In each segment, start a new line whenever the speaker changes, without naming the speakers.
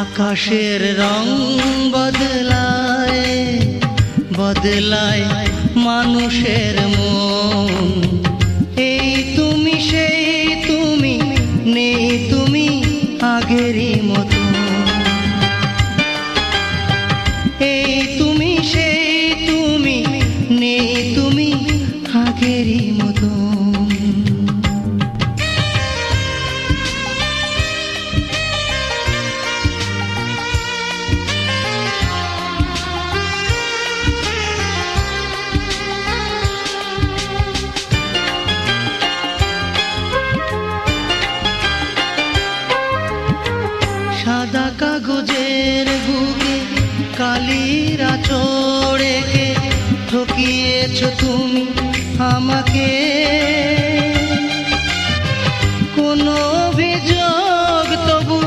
আকাশের রং বদলায় বদলায় মানুষের মন। এই তুমি সেই তুমি নেই তুমি আগেরই কাগজের বুকে কালিরা চড়েকে ঠকিয়েছ তুমি আমাকে। কোনো অভিযোগ তবু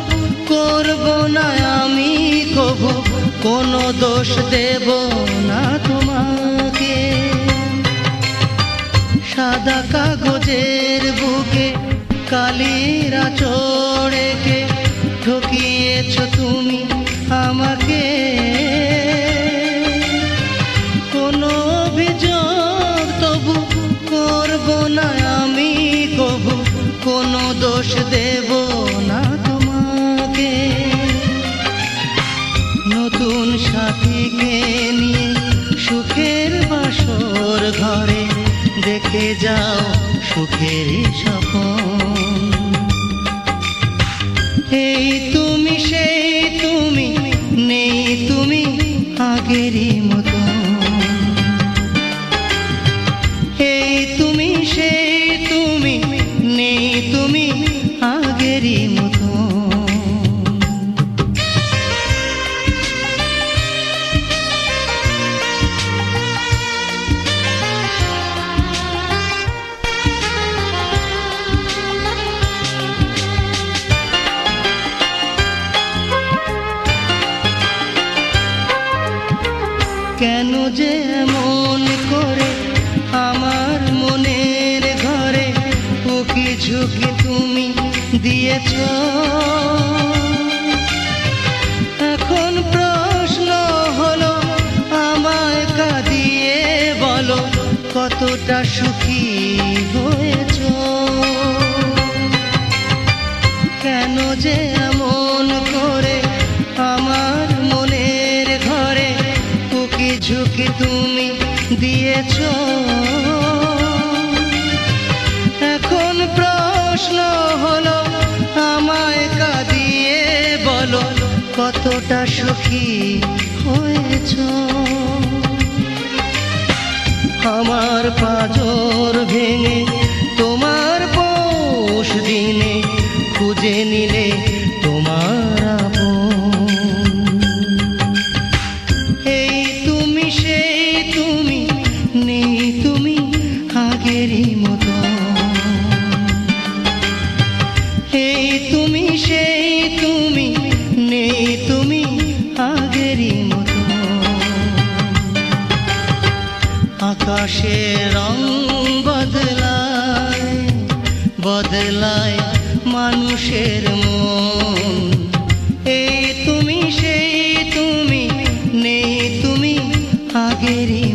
করব না আমি কবু, কোনো দোষ দেব না তোমাকে। সাদা কাগজের বুকে কালিরা চড়েকে ঠকিয়েছ তুমি আমাকে? কোনো অভিযোগ তবু করব না আমি কবু কোনো দোষ দেব না তোমাকে। নতুন সাথীকে নিয়ে সুখের বাসর ঘরে দেখে যাও সুখের স্বপন। এই তুমি সেই তুমি নেই তুমি আগেরই মতো। ঝুঁকি তুমি দিয়েছ। এখন প্রশ্ন হলো, আমায় কাঁদিয়ে বলো, কতটা সুখী হয়েছ? কেন যে এমন করে আমার মনের ঘরে উকি ঝুঁকি তুমি দিয়েছ? কতটা সুখী হয়েছ আমার পাজর ভেঙে তোমার পোষ দিনে খুঁজে নিলে তোমার। এই তুমি, সেই তুমি, নেই তুমি আগেরই মতো আকাশের রং বদলায় বদলায় মানুষের মন। এই তুমি সেই তুমি নেই তুমি আগেরই।